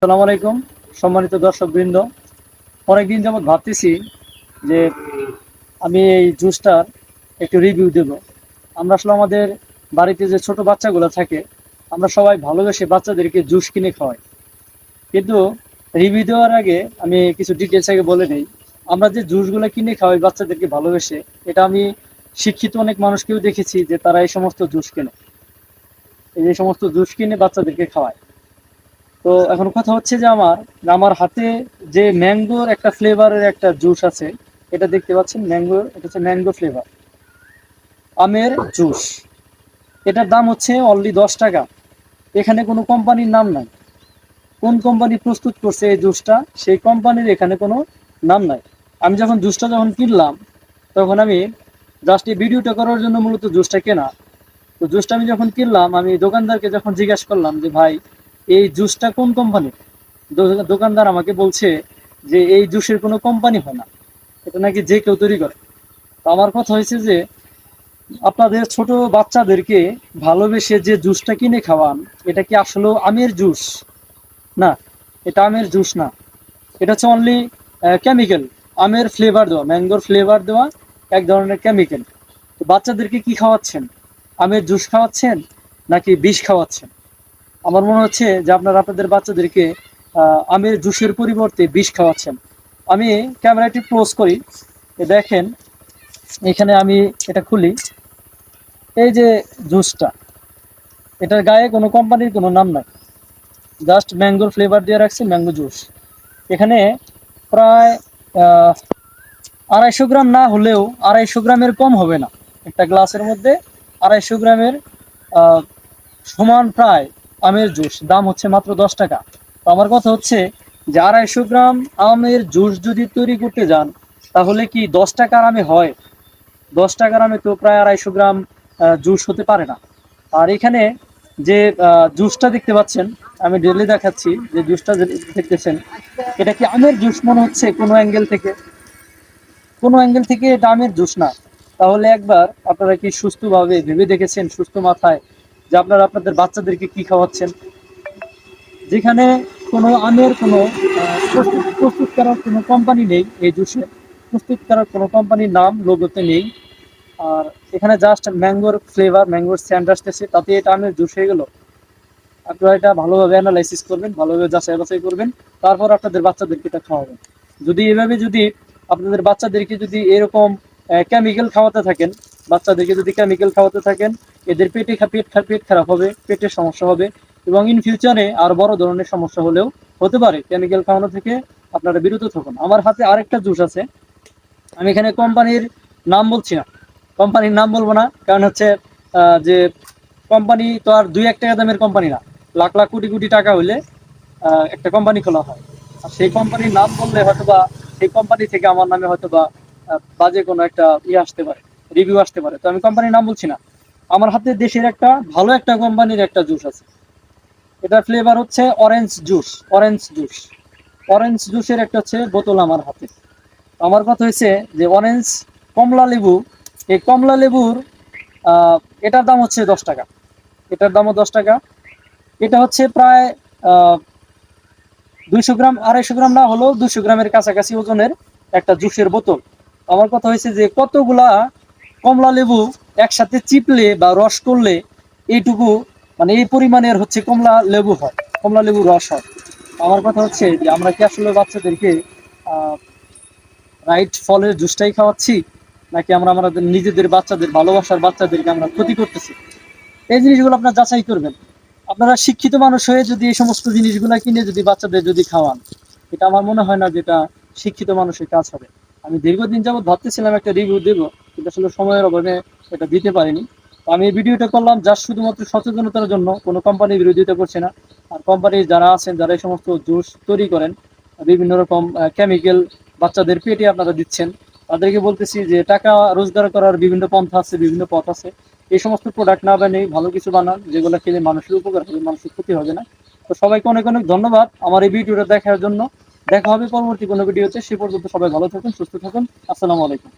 আসসালামু আলাইকুম, সম্মানিত দর্শক বৃন্দ অনেকদিন যাবৎ ভাবতেছি যে আমি এই জুসটার একটু রিভিউ দেব। আমরা আসলে আমাদের বাড়িতে যে ছোট বাচ্চাগুলো থাকে, আমরা সবাই ভালোবেসে বাচ্চাদেরকে জুস কিনে খাওয়াই। কিন্তু রিভিউ দেওয়ার আগে আমি কিছু ডিটেলস আগে বলে নেই। আমরা যে জুসগুলো কিনে খাওয়াই বাচ্চাদেরকে ভালোবেসে, এটা আমি শিক্ষিত অনেক মানুষকেও দেখেছি যে তারা এই সমস্ত জুস কেনে। এই সমস্ত জুস কিনে বাচ্চাদেরকে খাওয়ায়। তো এখন কথা হচ্ছে যে আমার আমার হাতে যে ম্যাঙ্গোর একটা ফ্লেভারের একটা জুস আছে, এটা দেখতে পাচ্ছেন ম্যাঙ্গো এটা হচ্ছে ম্যাঙ্গো ফ্লেভার। আমের জুস। এটার দাম হচ্ছে অনলি দশ টাকা। এখানে কোনো কোম্পানির নাম নাই। কোন কোম্পানি প্রস্তুত করছে এই জুসটা, সেই কোম্পানির এখানে কোনো নাম নাই। আমি যখন জুসটা যখন কিনলাম, তখন আমি জাস্ট এই ভিডিওটা করার জন্য মূলত জুসটা কেনা। তো জুসটা আমি যখন কিনলাম, আমি দোকানদারকে যখন জিজ্ঞাসা করলাম যে, ভাই এই জুসটা কোন কোম্পানির? দোকানদার আমাকে বলছে যে এই জুসের কোনো কোম্পানি হয় না। এটা নাকি যে কেউ তৈরি করে। আমার কথা হয়েছে যে আপনাদের ছোট বাচ্চাদেরকে ভালোবেসে যে জুসটা কিনে খাওয়ান, এটা কি আসলে আমের জুস? না, এটা আমের জুস না। এটা হচ্ছে অনলি কেমিক্যাল আমের ফ্লেভার দেওয়া ম্যাঙ্গোর ফ্লেভার দেওয়া, এক ধরনের কেমিক্যাল তো বাচ্চাদেরকে কি খাওয়াচ্ছেন? আমের জুস খাওয়াচ্ছেন নাকি বিষ খাওয়াচ্ছেন? আমার মনে হচ্ছে যে আপনারা আপনাদের বাচ্চাদেরকে আমের জুসের পরিবর্তে বিষ খাওয়াচ্ছেন। আমি ক্যামেরাটি ক্লোজ করি। দেখেন, এখানে আমি এটা খুলি। এই যে জুসটা, এটার গায়ে কোনো কোম্পানির কোনো নাম নাই। জাস্ট ম্যাঙ্গোর ফ্লেভার দিয়ে রাখছি, ম্যাঙ্গো জুস। এখানে প্রায় আড়াইশো গ্রাম না হলেও আড়াইশো গ্রামের কম হবে না। একটা গ্লাসের মধ্যে আড়াইশো গ্রামের সমান প্রায় আমের জুস, দাম হচ্ছে মাত্র দশ টাকা। তো আমার কথা হচ্ছে যে আড়াইশো গ্রাম আমের জুস যদি তৈরি করতে যান, তাহলে কি দশ টাকার আমে হয়? দশ টাকার আমে তো প্রায় আড়াইশো গ্রাম জুস হতে পারে না। আর এখানে যে জুসটা দেখতে পাচ্ছেন, আমি ডেলি দেখাচ্ছি যে জুসটা দেখতেছেন, এটা কি আমের জুস মনে হচ্ছে কোনো অ্যাঙ্গেল থেকে? কোনো অ্যাঙ্গেল থেকে এটা আমের জুস না। তাহলে একবার আপনারা কি সুস্থভাবে ভেবে দেখেছেন, সুস্থ মাথায় যে আপনারা আপনাদের বাচ্চাদেরকে কি খাওয়াচ্ছেন? যেখানে কোনো আমের কোনো প্রস্তুত প্রস্তুত করার কোনো কোম্পানি নেই এই জুসে। প্রস্তুত করার কোনো কোম্পানির নাম লোগোতে নেই। আর এখানে জাস্ট ম্যাঙ্গোর ফ্লেভার ম্যাঙ্গোর স্যান্ড আসতেছে, তাতে এটা আমের জুস হয়ে গেল। আপনারা এটা ভালোভাবে অ্যানালাইসিস করবেন, ভালোভাবে যাচাই বাছাই করবেন, তারপর আপনাদের বাচ্চাদেরকে এটা খাওয়াবেন। যদি এভাবে যদি আপনাদের বাচ্চাদেরকে যদি এরকম কেমিক্যাল খাওয়াতে থাকেন, বাচ্চাদেরকে যদি কেমিক্যাল খাওয়াতে থাকেন এদের পেটে পেট পেট খারাপ হবে, পেটের সমস্যা হবে এবং ইন ফিউচারে আর বড় ধরনের সমস্যা হলেও হতে পারে। কেমিক্যাল খাওয়ানো থেকে আপনারা বিরত থাকুন। আমার হাতে আরেকটা জুস আছে। আমি এখানে কোম্পানির নাম বলছি না। কোম্পানির নাম বলব না, কারণ হচ্ছে যে কোম্পানি তো আর দুই এক টাকা দামের কোম্পানি না। লাখ লাখ কোটি কোটি টাকা হইলে একটা কোম্পানি খোলা হয়। আর সেই কোম্পানির নাম বললে হয়তো বা সেই কোম্পানি থেকে আমার নামে হয়তো বা বাজে কোনো একটা ইয়ে আসতে পারে রিভিউ আসতে পারে। তো আমি কোম্পানির নাম বলছি না। আমার হাতে দেশের একটা ভালো একটা কোম্পানির একটা জুস আছে। এটার ফ্লেভার হচ্ছে orange juice orange juice orange জুসের একটা হচ্ছে বোতল আমার হাতে। আমার কথা হয়েছে যে অরেঞ্জ কমলা লেবু, এই কমলা লেবুর এটার দাম হচ্ছে দশ টাকা। এটার দামও দশ টাকা। এটা হচ্ছে প্রায় দুইশো গ্রাম, আড়াইশো গ্রাম না হলেও দুইশো গ্রামের কাছাকাছি ওজনের একটা জুসের বোতল। আমার কথা হয়েছে যে কতগুলা কমলা লেবু একসাথে চিপলে বা রস করলে এইটুকু মানে এই পরিমাণের হচ্ছে কমলা লেবু হয়, কমলা লেবু রস হয়। আমার কথা হচ্ছে যে আমরা কি আসলে বাচ্চাদেরকে রাইট ফলের জুসটাই খাওয়াচ্ছি, নাকি আমরা আমাদের নিজেদের বাচ্চাদের, ভালোবাসার বাচ্চাদেরকে আমরা ক্ষতি করতেছি? এই জিনিসগুলো আপনারা যাচাই করবেন। আপনারা শিক্ষিত মানুষ হয়ে যদি এই সমস্ত জিনিসগুলো কিনে যদি বাচ্চাদের যদি খাওয়ান, এটা আমার মনে হয় না যেটা শিক্ষিত মানুষের কাজ হবে। আমি দীর্ঘদিন যাবত ভাবতেছিলাম একটা রিভিউ দেবো কিন্তু আসলে সময়ের অভাবে এটা দিতে পারিনি। আমি এই ভিডিওটা করলাম জাস্ট শুধুমাত্র সচেতনতার জন্য, কোনো কোম্পানির বিরোধিতা করছে না। আর কোম্পানির যারা আছেন, যারা এই সমস্ত জুস তৈরি করেন, বিভিন্ন রকম কেমিক্যাল বাচ্চাদের পেটে আপনারা দিচ্ছেন, তাদেরকে বলতেছি যে টাকা রোজগার করার বিভিন্ন পন্থা আছে, বিভিন্ন পথ আছে। এই সমস্ত প্রোডাক্ট না বানিয়ে ভালো কিছু বানান, যেগুলো খেলে মানুষের উপকার হবে, মানুষের ক্ষতি হবে না। তো সবাইকে অনেক অনেক ধন্যবাদ আমার এই ভিডিওটা দেখার জন্য। দেখা হবে পরবর্তী কোনো ভিডিওতে। সে পর্যন্ত সবাই ভালো থাকুন, সুস্থ থাকুন। আসসালামু আলাইকুম।